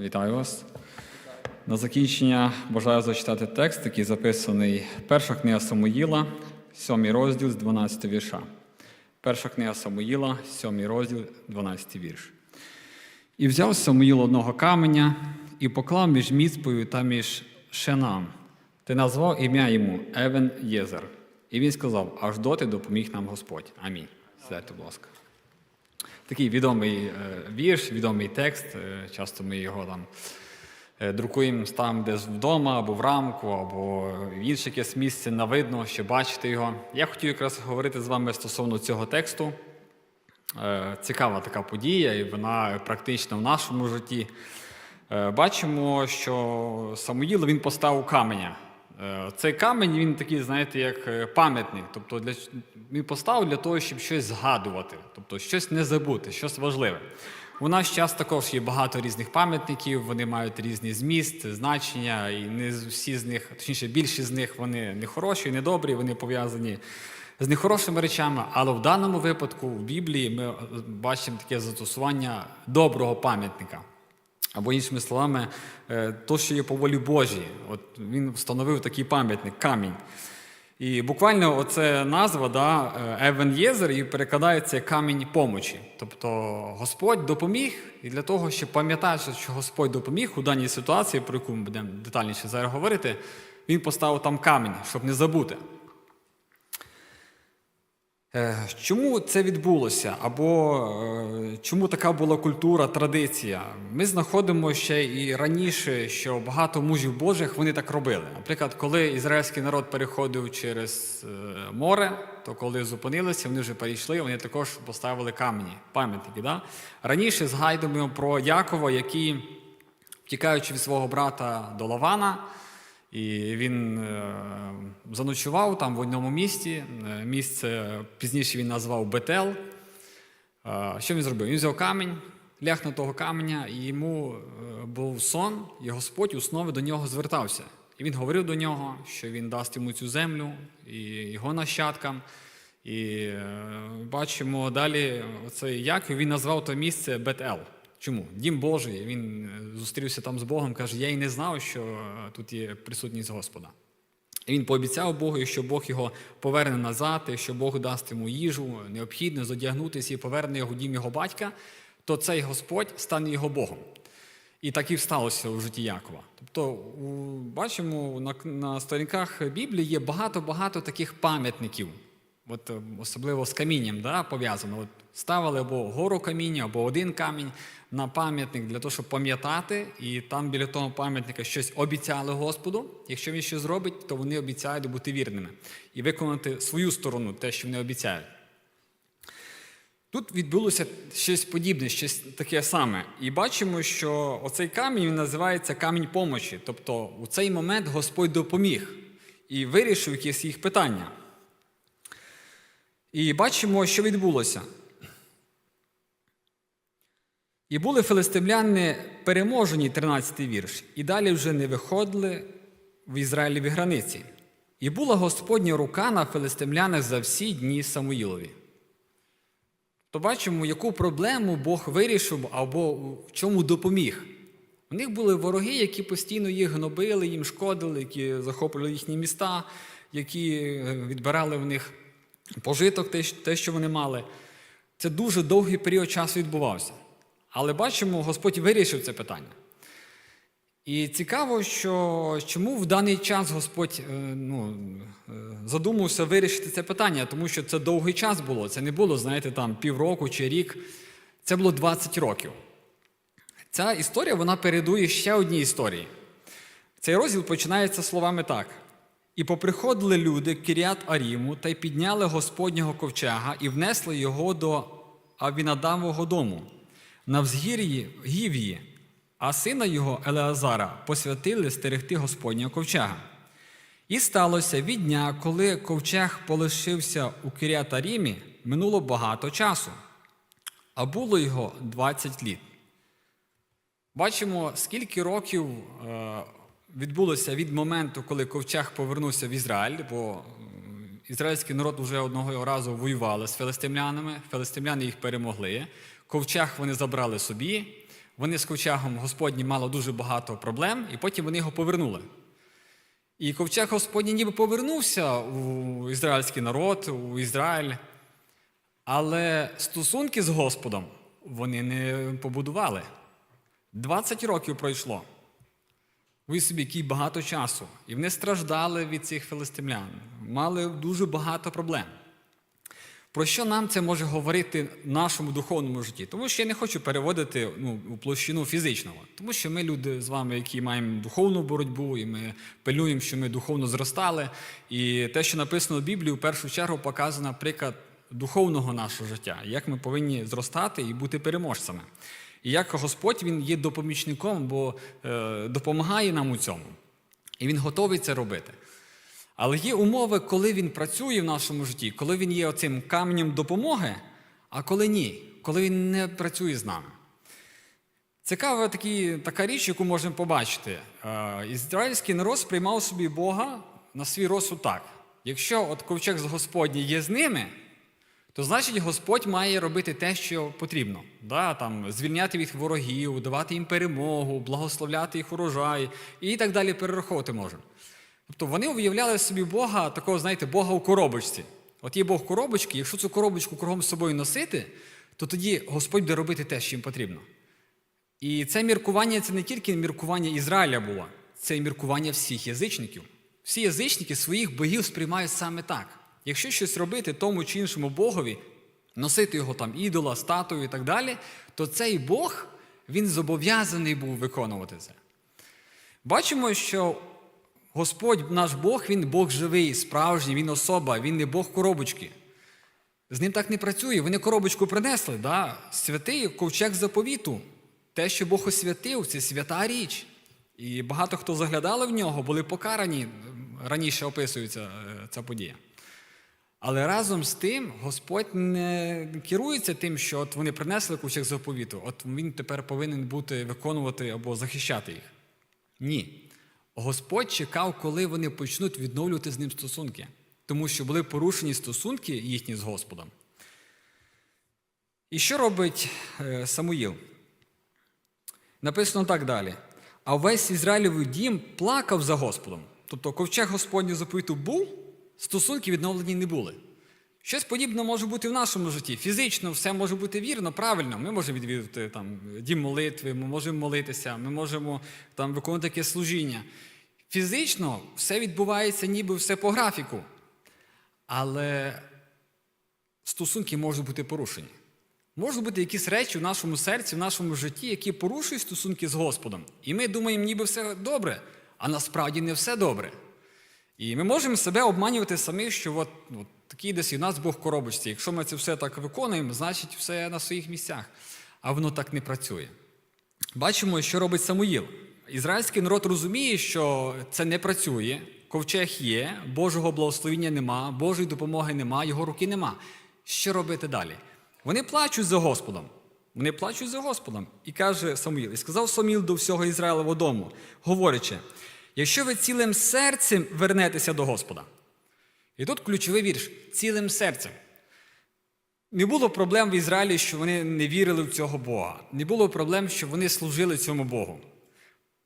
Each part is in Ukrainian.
Вітаю вас. На закінчення бажаю зачитати текст, який записаний перша книга Самуїла, 7 розділ з 12 вірша. Перша книга Самуїла, 7 розділ, 12 вірш. І взяв Самуїл одного каменя і поклав між міцпою та між шенам, та назвав ім'я йому Евен Єзер. І він сказав: аж доти допоміг нам Господь. Амінь. Сідайте, будь ласка. Такий відомий е, вірш, відомий текст. е, Часто ми його там е, друкуємо там десь вдома, або в рамку, або в інше якесь місце на видно, щоб бачити його. Я хотів якраз говорити з вами стосовно цього тексту. Цікава така подія, і вона практична в нашому житті. Бачимо, що Самуїл він поставив каменя. Е, Цей камінь він такий, знаєте, як е, пам'ятник. Тобто для, він поставив для того, щоб щось згадувати, тобто щось не забути, щось важливе. У наш час також є багато різних пам'ятників, вони мають різні зміст, значення, і не всі з них, точніше, більшість з них вони не хороші, не добрі, вони пов'язані з нехорошими речами. Але в даному випадку в Біблії ми е, бачимо таке застосування доброго пам'ятника. Або іншими словами, е, то, що є по волі Божій. От він встановив такий пам'ятник, камінь. І буквально оце назва да, Евен Єзер і перекладається камінь помочі. Тобто Господь допоміг, і для того, щоб пам'ятати, що Господь допоміг у даній ситуації, про яку ми будемо детальніше зараз говорити, він поставив там камінь, щоб не забути. Е, Чому це відбулося? Або е, чому така була культура, традиція? Ми знаходимо ще і раніше, що багато мужів Божих вони так робили. Наприклад, коли ізраїльський народ переходив через е, море, то коли зупинилися, вони вже перейшли, вони також поставили камені, пам'ятники. Да? Раніше згадуємо про Якова, який, втікаючи від свого брата до Лавана, і він е, заночував там в одному місті. Е, Місце пізніше він назвав Бетел. Е, Що він зробив? Він взяв камінь, ляг на того каменя, і йому був сон, і Господь у снові до нього звертався. І він говорив до нього, що він дасть йому цю землю і його нащадкам. І бачимо далі оцей Яків, він назвав то місце Бет-Ел. Чому? Дім Божий. Він е, зустрівся там з Богом, каже: Я й не знав, що е, тут є присутність Господа. І він пообіцяв Богу, що Бог його поверне назад, і що Бог дасть йому їжу, необхідно зодягнутися і поверне його дім його батька, то цей Господь стане його Богом. І так і сталося у житті Якова. Тобто, бачимо, на, на сторінках Біблії є багато-багато таких пам'ятників, от, е, особливо з камінням да, пов'язано. Ставили або гору каміння, або один камінь на пам'ятник для того, щоб пам'ятати, і там біля того пам'ятника щось обіцяли Господу. Якщо він щось зробить, то вони обіцяють бути вірними і виконати свою сторону, те, що вони обіцяють. Тут відбулося щось подібне, щось таке саме. І бачимо, що оцей камінь називається камінь помочі. Тобто у цей момент Господь допоміг і вирішив якісь їх питання. І бачимо, що відбулося. І були филистимляни переможені, 13 й вірш, і далі вже не виходили в Ізраїлеві границі. І була Господня рука на филистимлянах за всі дні Самуїлові. То бачимо, яку проблему Бог вирішив або в чому допоміг. У них були вороги, які постійно їх гнобили, їм шкодили, які захоплювали їхні міста, які е, відбирали в них пожиток, те, те, що вони мали. Це дуже довгий період часу відбувався. Але бачимо, Господь вирішив це питання. І цікаво, що чому в даний час Господь е, ну, е, задумався вирішити це питання, тому що це довгий час було. Це не було, знаєте, там півроку чи рік. Це було 20 років. Ця історія вона передує ще одній історії. Цей розділ починається словами так: і поприходили люди к Кіріат Аріму та й підняли Господнього ковчега і внесли його до Авінадамового дому на взгір'ї Гівії, а сина його Елеазара посвятили стерегти Господнього ковчега. І сталося від дня, коли ковчег полишився у Кіріатарімі, минуло багато часу, а було його 20 літ. Бачимо, скільки років е, відбулося від моменту, коли ковчег повернувся в Ізраїль, бо ізраїльський народ вже одного разу воювали з филистимлянами, филистимляни їх перемогли. Ковчег вони забрали собі, Вони з ковчегом Господнім мали дуже багато проблем, і потім вони його повернули. І ковчег Господній ніби повернувся у ізраїльський народ, у Ізраїль. Але стосунки з Господом вони не побудували. 20 років пройшло. Ви собі який багато часу. І вони страждали від цих филистимлян, мали дуже багато проблем. Про що нам це може говорити в нашому духовному житті? Тому що я не хочу переводити ну, у площину фізичного. Тому що ми люди з вами, які маємо духовну боротьбу, і ми пильнуємо, що ми духовно зростали. І те, що написано в Біблії, в першу чергу показано приклад духовного нашого життя, як ми повинні зростати і бути переможцями. І як Господь Він є допомічником, бо е, допомагає нам у цьому. І Він готовий це робити. Але є умови, коли він працює в нашому житті, коли він є оцим каменем допомоги, а коли ні, коли він не працює з нами. Цікава такі, така річ, яку можемо побачити. Е, Ізраїльський народ сприймав собі Бога на свій розсуд так. Якщо от ковчег з Господній є з ними, то значить Господь має робити те, що потрібно. Да? Там, звільняти від ворогів, давати їм перемогу, благословляти їх урожай і так далі перераховувати можемо. Тобто вони уявляли собі Бога, такого, знаєте, Бога у коробочці. От є Бог коробочки, якщо цю коробочку кругом з собою носити, то тоді Господь буде робити те, що їм потрібно. І це міркування це не тільки міркування Ізраїля було, це міркування всіх язичників. Всі язичники своїх богів сприймають саме так. Якщо щось робити тому чи іншому Богові, носити його там ідола, статую і так далі, то цей Бог він зобов'язаний був виконувати це. Бачимо, що Господь наш Бог, Він Бог живий, справжній, Він особа, Він не Бог коробочки. З ним так не працює. Вони коробочку принесли, да? святий ковчег заповіту. Те, що Бог освятив, це свята річ. І багато хто заглядали в нього, були покарані, раніше описується е, ця подія. Але разом з тим Господь не керується тим, що от вони принесли ковчег заповіту, от він тепер повинен бути виконувати або захищати їх. Ні. Господь чекав, коли вони почнуть відновлювати з ним стосунки, тому що були порушені стосунки їхні з Господом. І що робить е, Самуїл? Написано так далі. А весь Ізраїлевий дім плакав за Господом. Тобто ковчег Господній заповіту був, стосунки відновлені не були. Щось подібне може бути в нашому житті. Фізично все може бути вірно, правильно. Ми можемо відвідати там, дім молитви, ми можемо молитися, ми можемо там, виконувати таке служіння. Фізично все відбувається ніби все по графіку. Але стосунки можуть бути порушені. Можуть бути якісь речі в нашому серці, в нашому житті, які порушують стосунки з Господом. І ми думаємо, ніби все добре, а насправді не все добре. І ми можемо себе обманювати самі, що от, от такий десь і в нас Бог в коробочці. Якщо ми це все так виконуємо, значить все на своїх місцях. А воно так не працює. Бачимо, що робить Самуїл. Ізраїльський народ розуміє, що це не працює, ковчег є, Божого благословення нема, Божої допомоги нема, його руки нема. Що робити далі? Вони плачуть за Господом. Вони плачуть за Господом. І каже Самуїл, і сказав Самуїл до всього Ізраїлевого дому, говорячи, якщо ви цілим серцем вернетеся до Господа. І тут ключовий вірш цілим серцем. Не було проблем в Ізраїлі, що вони не вірили в цього Бога. Не було проблем, що вони служили цьому Богу.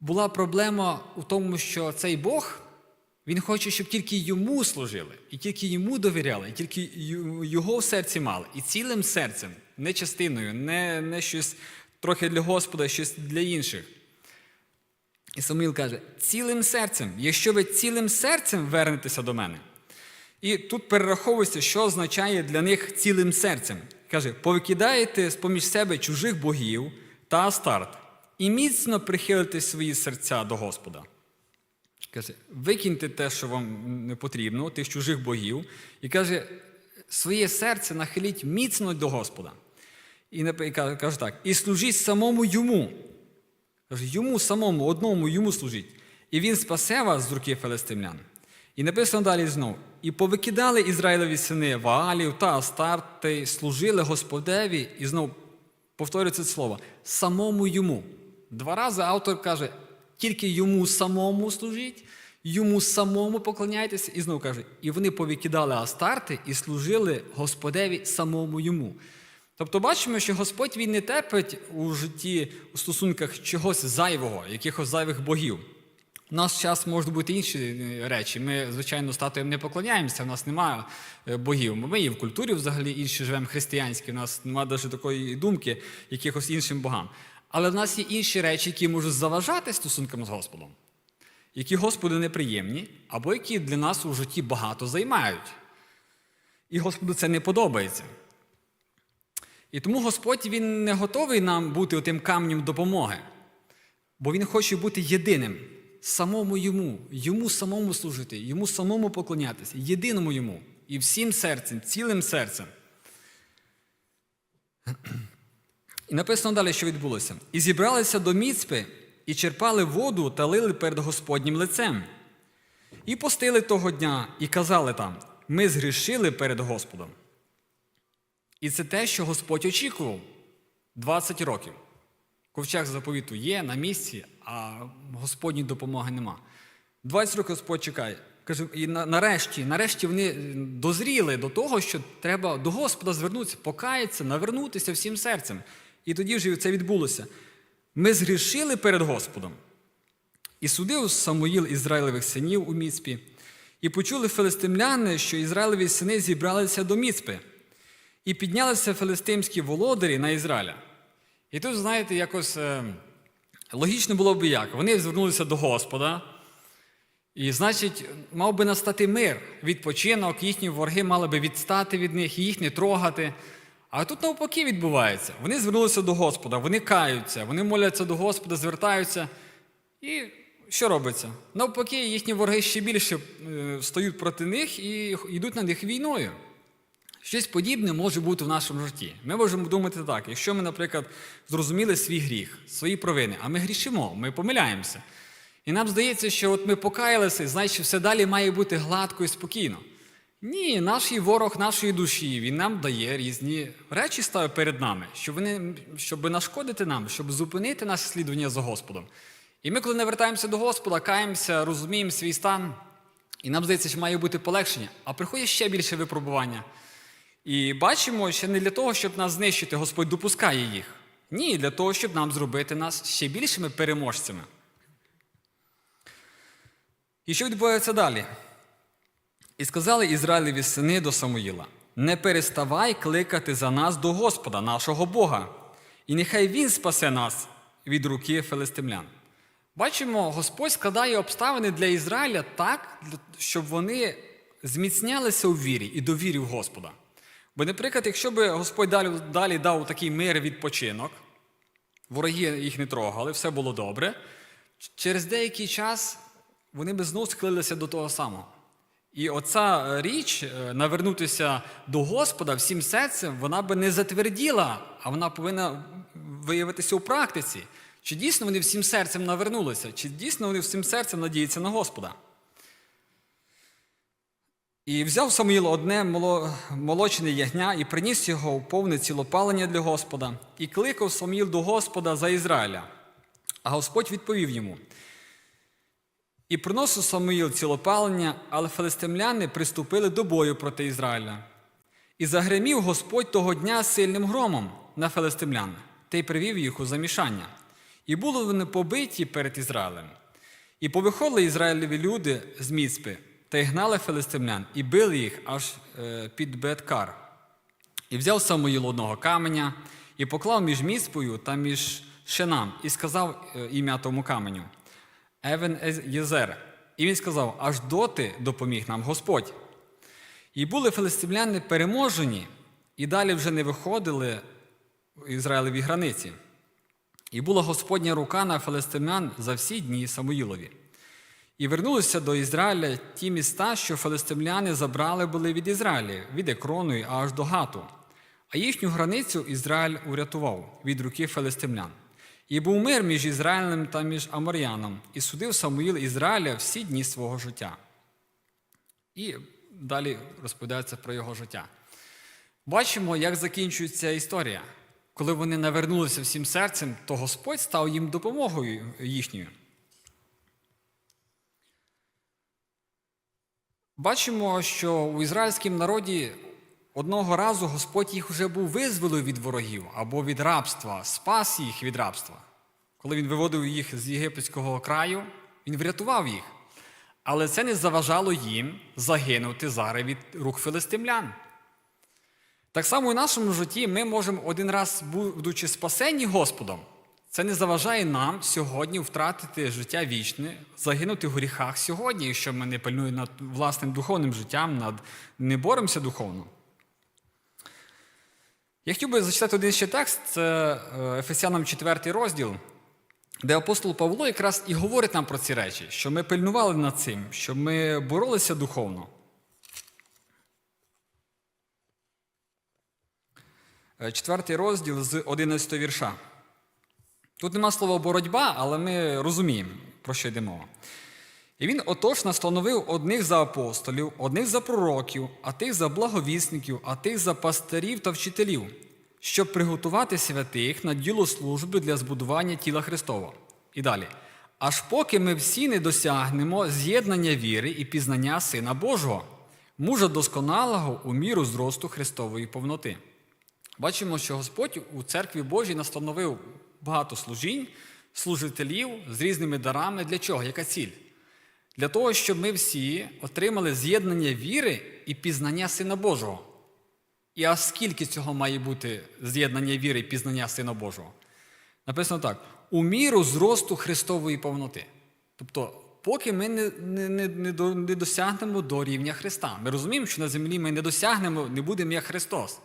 Була проблема у тому, що цей Бог, він хоче, щоб тільки йому служили, і тільки йому довіряли, і тільки його в серці мали. І цілим серцем, не частиною, не, не щось трохи для Господа, щось для інших. І Самуїл каже: цілим серцем, якщо ви цілим серцем вернетеся до мене. І тут перераховується, що означає для них цілим серцем. Каже, повикидаєте з-поміж себе чужих богів та астарт, і міцно прихилите свої серця до Господа. Каже, викиньте те, що вам не потрібно, тих чужих богів, і каже, своє серце нахиліть міцно до Господа. І каже так, і служіть самому йому. Каже, йому самому, одному йому служіть. І він спасе вас з руки филистимлян. І написано далі знову: і повикидали Ізраїлеві сини Ваалів та Астарти, служили Господеві, і знову повторюється це слово, самому йому. Два рази автор каже, тільки йому самому служіть, йому самому поклоняйтеся, і знову каже, і вони повикидали Астарти і служили Господеві самому йому. Тобто бачимо, що Господь він не терпить у житті, у стосунках чогось зайвого, якихось зайвих богів. У нас час можуть бути інші е, речі. Ми, звичайно, статуям не поклоняємося, у нас немає е, богів. Ми і в культурі взагалі інші живемо християнські, у нас немає навіть такої думки якихось іншим богам. Але в нас є інші речі, які можуть заважати стосункам з Господом, які Господу неприємні, або які для нас у житті багато займають. І Господу це не подобається. І тому Господь Він не готовий нам бути тим камнем допомоги, бо Він хоче бути єдиним, самому йому, йому самому служити, йому самому поклонятися, єдиному йому і всім серцем, цілим серцем. І написано далі, що відбулося. І зібралися до Міцпи, і черпали воду та лили перед Господнім лицем. І постили того дня, і казали там: ми згрішили перед Господом. І це те, що Господь очікував 20 років. Ковчег заповіту є на місці, а Господній допомоги нема. 20 років Господь чекає. Каже, і нарешті, нарешті вони дозріли до того, що треба до Господа звернутися, покаятися, навернутися всім серцем. І тоді вже це відбулося. Ми згрішили перед Господом. І судив Самуїл Ізраїлевих синів у Міцпі, і почули филистимляни, що Ізраїлеві сини зібралися до Міцпи, і піднялися филистимські володарі на Ізраїля. І тут, знаєте, якось е, логічно було б як. Вони звернулися до Господа, і, значить, мав би настати мир, відпочинок, їхні вороги мали би відстати від них, їх не трогати. А тут навпаки відбувається. Вони звернулися до Господа, вони каються, вони моляться до Господа, звертаються. І що робиться? Навпаки, їхні вороги ще більше е, стають проти них і йдуть на них війною. Щось подібне може бути в нашому житті. Ми можемо думати так, якщо ми, наприклад, зрозуміли свій гріх, свої провини, а ми грішимо, ми помиляємося. І нам здається, що от ми покаялися, значить, все далі має бути гладко і спокійно. Ні, наш ворог нашої душі, він нам дає різні речі ставить перед нами, щоб, вони, щоб нашкодити нам, щоб зупинити наше слідування за Господом. І ми, коли не вертаємося до Господа, каємося, розуміємо свій стан, і нам здається, що має бути полегшення, а приходять ще більше випробування. І бачимо, що не для того, щоб нас знищити, Господь допускає їх. Ні, для того, щоб нам зробити нас ще більшими переможцями. І що відбувається далі? І сказали Ізраїлеві сини до Самуїла: не переставай кликати за нас до Господа, нашого Бога, і нехай Він спасе нас від руки филистимлян. Бачимо, Господь складає обставини для Ізраїля так, щоб вони зміцнялися у вірі і довірі в Господа. Бо, наприклад, якщо б Господь далі, далі дав такий мир відпочинок, вороги їх не трогали, все було добре, через деякий час вони би знову схилилися до того самого. І оця річ е, навернутися до Господа всім серцем, вона би не затверділа, а вона повинна виявитися у практиці. Чи дійсно вони всім серцем навернулися, чи дійсно вони всім серцем надіються на Господа? І взяв Самуїл одне моло- молочне ягня і приніс його у повне цілопалення для Господа, і кликав Самуїл до Господа за Ізраїля. А Господь відповів йому: І приносив Самуїл цілопалення, але филистимляни приступили до бою проти Ізраїля. І загремів Господь того дня сильним громом на филистимлян, та й привів їх у замішання. І були вони побиті перед Ізраїлем. І повиходили Ізраїлеві люди з Міцпи, та й гнали филистимлян, і били їх аж е, під Беткар. І взяв Самуїл одного каменя, і поклав між Міцпою та між Шенам, і сказав е, ім'я тому каменю Евен Єзер. І він сказав: Аж доти допоміг нам Господь. І були филистимляни переможені, і далі вже не виходили Ізраїлеві границі. І була Господня рука на филистимлян за всі дні Самуїлові. І вернулися до Ізраїля ті міста, що филистимляни забрали були від Ізраїля, від Екрону і аж до Гату. А їхню границю Ізраїль урятував від руки филистимлян. І був мир між Ізраїлем та між Амор'яном, і судив Самуїл Ізраїля всі дні свого життя. І далі розповідається про його життя. Бачимо, як закінчується історія. Коли вони навернулися всім серцем, то Господь став їм допомогою їхньою. Бачимо, що у ізраїльському народі одного разу Господь їх вже був визволив від ворогів або від рабства, спас їх від рабства. Коли він виводив їх з єгипетського краю, він врятував їх. Але це не заважало їм загинути зараз від рук филистимлян. Так само і в нашому житті ми можемо один раз, будучи спасені Господом, це не заважає нам сьогодні втратити життя вічне, загинути в гріхах сьогодні, якщо ми не пильнуємо над власним духовним життям, над не боремося духовно. Я хотів би зачитати один ще текст, це е, Ефесянам 4 розділ, де апостол Павло якраз і говорить нам про ці речі, що ми пильнували над цим, що ми боролися духовно. Е, Четвертий розділ з 11 вірша. Тут нема слова боротьба, але ми розуміємо, про що йде мова. І він отож настановив одних за апостолів, одних за пророків, а тих за благовісників, а тих за пастирів та вчителів, щоб приготувати святих на діло служби для збудування тіла Христова. І далі. Аж поки ми всі не досягнемо з'єднання віри і пізнання Сина Божого, мужа досконалого у міру зросту Христової повноти. Бачимо, що Господь у церкві Божій настановив багато служінь, служителів з різними дарами. Для чого? Яка ціль? Для того, щоб ми всі отримали з'єднання віри і пізнання Сина Божого. І а скільки цього має бути з'єднання віри і пізнання Сина Божого? Написано так: у міру зросту Христової повноти. Тобто, поки ми не, не, не, не, до- не досягнемо до рівня Христа. Ми розуміємо, що на землі ми не досягнемо, не будемо як Христос.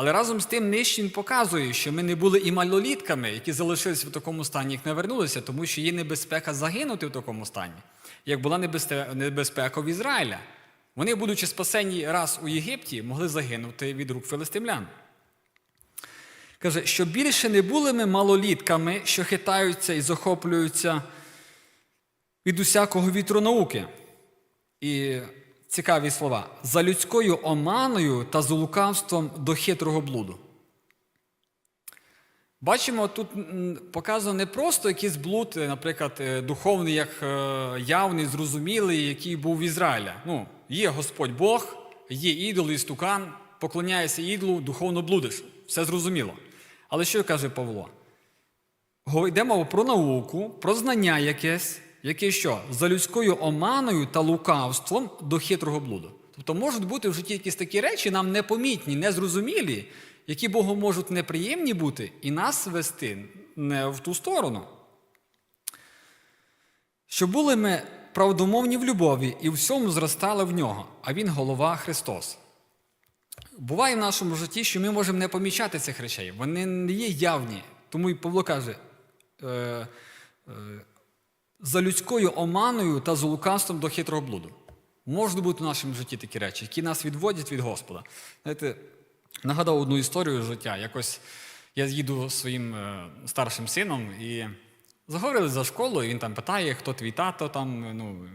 Але разом з тим нижче він показує, що ми не були і малолітками, які залишилися в такому стані, як не вернулися, тому що є небезпека загинути в такому стані, як була небезпека в Ізраїля. Вони, будучи спасені раз у Єгипті, могли загинути від рук филистимлян. Каже, що більше не були ми малолітками, що хитаються і захоплюються від усякого вітру науки. І цікаві слова. За людською оманою та з лукавством до хитрого блуду. Бачимо, тут показано не просто якийсь блуд, е, наприклад, е, духовний, як е, явний, зрозумілий, який був в Ізраїля. Ну, є Господь Бог, є ідол і стукан, поклоняєшся ідолу, духовно блудиш. Все зрозуміло. Але що каже Павло? Йде мова про науку, про знання якесь, яке що? За людською оманою та лукавством до хитрого блуду. Тобто можуть бути в житті якісь такі речі, нам непомітні, незрозумілі, які Богу можуть неприємні бути, і нас вести не в ту сторону. Що були ми правдомовні в любові і в всьому зростали в нього, а Він голова Христос. Буває в нашому житті, що ми можемо не помічати цих речей. Вони не є явні. Тому і Павло каже: е, е, за людською оманою та з лукавством до хитрого блуду. Можуть бути в нашому житті такі речі, які нас відводять від Господа. Знаєте, нагадав одну історію життя. Якось я їду зі своїм е, старшим сином і заговорили за школу, і він там питає, хто твій тато там. Ну,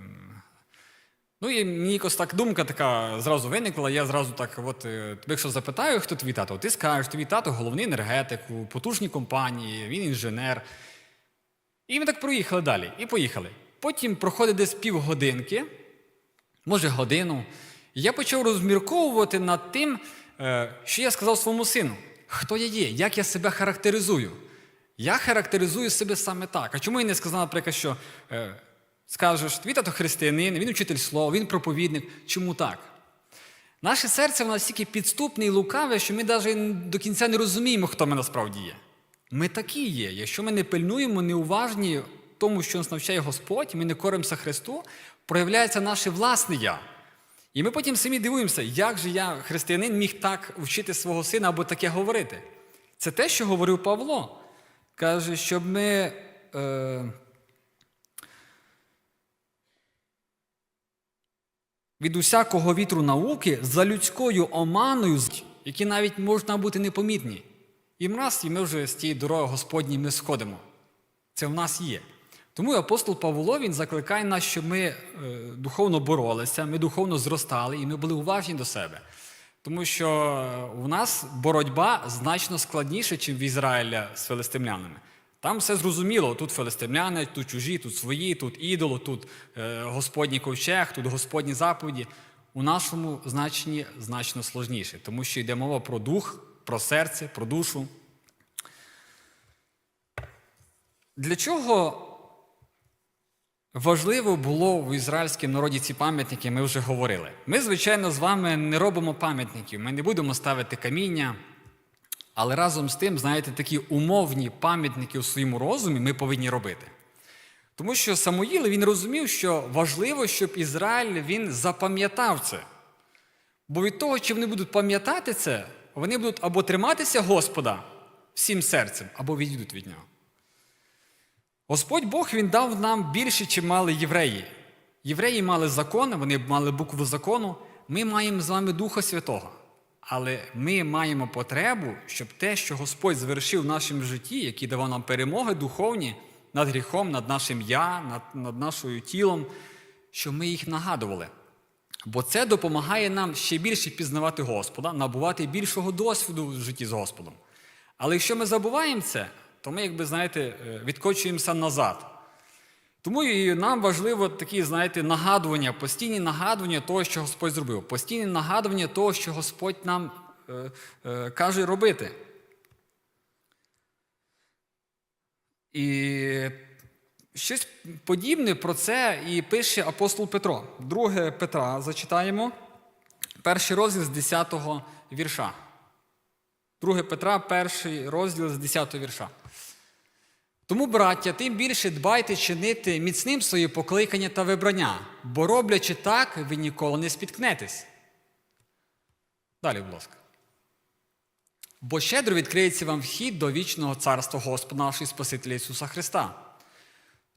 Ну і мені якось так думка така зразу виникла. Я зразу так, от е, якщо запитаю, хто твій тато, ти скажеш, твій тато головний енергетик у потужній компанії, він інженер. І ми так проїхали далі. І поїхали. Потім проходить десь півгодинки, може годину. Я почав розмірковувати над тим, е, що я сказав своєму сину. Хто я є, як я себе характеризую. Я характеризую себе саме так. А чому я не сказав, наприклад, що е, скажеш, твій тато християнин, він учитель слова, він проповідник. Чому так? Наше серце воно настільки підступне і лукаве, що ми навіть до кінця не розуміємо, хто ми насправді є. Ми такі є. Якщо ми не пильнуємо, не уважні тому, що нас навчає Господь, ми не коримося Христу, проявляється наше власне я. І ми потім самі дивуємося, як же я, християнин, міг так вчити свого сина або таке говорити. Це те, що говорив Павло. Каже, щоб ми. Е, від усякого вітру науки за людською оманою, які навіть можна бути непомітні. І в нас, і ми вже з тієї дороги Господній ми сходимо. Це в нас є. Тому апостол Павло він закликає нас, щоб ми е, духовно боролися, ми духовно зростали і ми були уважні до себе. Тому що у нас боротьба значно складніша, ніж в Ізраїля з филистимлянами. Там все зрозуміло, тут филистимляни, тут чужі, тут свої, тут ідоло, тут е, Господній ковчег, тут Господні заповіді. у нашому значенні значно сложніше, тому що йде мова про дух, про серце, про душу. Для чого важливо було в ізраїльському народі ці пам'ятники, ми вже говорили. Ми, звичайно, з вами не робимо пам'ятників, ми не будемо ставити каміння. Але разом з тим, знаєте, такі умовні пам'ятники у своєму розумі ми повинні робити. Тому що Самуїл він розумів, що важливо, щоб Ізраїль він запам'ятав це. Бо від того, чи вони будуть пам'ятати це, вони будуть або триматися Господа всім серцем, або відійдуть від нього. Господь Бог він дав нам більше, чим мали євреї. Євреї мали закон, вони мали букву закону. Ми маємо з вами Духа Святого. Але ми маємо потребу, щоб те, що Господь звершив в нашому житті, який давав нам перемоги духовні над гріхом, над нашим я, над, над нашою тілом, щоб ми їх нагадували. Бо це допомагає нам ще більше пізнавати Господа, набувати більшого досвіду в житті з Господом. Але якщо ми забуваємо це, то ми, якби знаєте, е, відкочуємося назад. Тому і нам важливо такі, знаєте, нагадування, постійні нагадування того, що Господь зробив, постійні нагадування того, що Господь нам е, е, каже робити. І щось подібне про це і пише апостол Петро. Друге Петра зачитаємо, перший розділ з 10 вірша. Друге Петра, перший розділ з 10 вірша. Тому, браття, тим більше дбайте чинити міцним своє покликання та вибрання, бо роблячи так, ви ніколи не спіткнетесь. Далі, будь ласка. Бо щедро відкриється вам вхід до вічного царства Господа нашого Спасителя Ісуса Христа.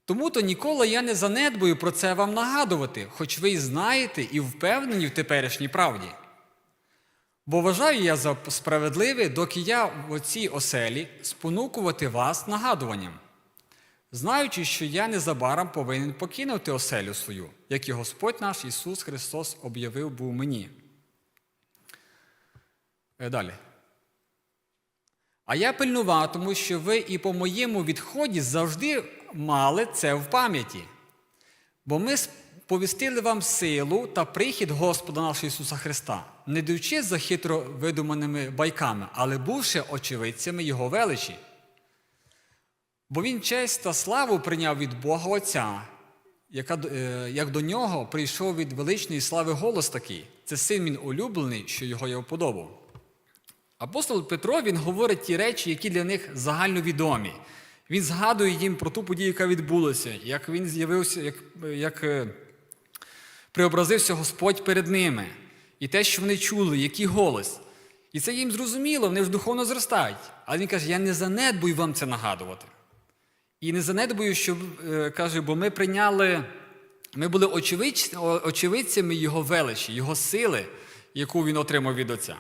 Тому то ніколи я не занедбую про це вам нагадувати, хоч ви й знаєте і впевнені в теперішній правді. Бо вважаю я за справедливе, доки я в оцій оселі спонукувати вас нагадуванням, знаючи, що я незабаром повинен покинути оселю свою, як і Господь наш Ісус Христос об'явив був мені. Е, Далі. А я пильнуватиму, що ви і по моєму відході завжди мали це в пам'яті. Бо ми повістили вам силу та прихід Господа нашого Ісуса Христа, не даючи за хитро видуманими байками, але бувши очевидцями Його величі. Бо Він честь та славу прийняв від Бога Отця, яка, е, як до нього прийшов від величної слави голос такий. Це син він улюблений, що його я вподобав. Апостол Петро він говорить ті речі, які для них загальновідомі. Він згадує їм про ту подію, яка відбулася, як він з'явився, як, як е, преобразився Господь перед ними, і те, що вони чули, який голос. І це їм зрозуміло, вони ж духовно зростають. Але він каже: я не занедбую вам це нагадувати. І не занедбую, що е, каже, бо ми прийняли, ми були очевидь, очевидцями Його величі, Його сили, яку він отримав від Отця.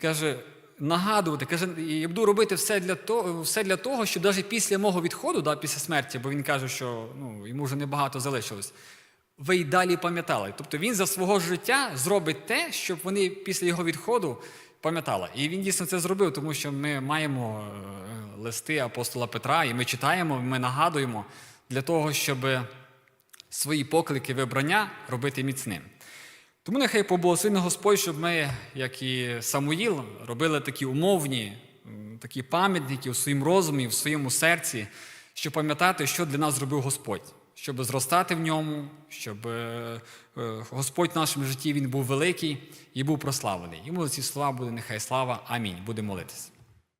Каже, нагадувати, каже, я буду робити все для того, все для того, щоб навіть після мого відходу, да, після смерті, бо він каже, що ну, йому вже небагато залишилось, ви й далі пам'ятали. Тобто він за свого життя зробить те, щоб вони після його відходу пам'ятали. І він дійсно це зробив, тому що ми маємо е, листи апостола Петра, і ми читаємо, ми нагадуємо для того, щоб свої поклики вибрання робити міцним. Тому нехай поблагословить Господь, щоб ми, як і Самуїл, робили такі умовні, такі пам'ятники у своїм розумі, в своєму серці, щоб пам'ятати, що для нас зробив Господь, щоб зростати в ньому, щоб е, Господь в нашому житті він був великий і був прославлений. Йому ці слова буде, нехай слава. Амінь. Будемо молитися.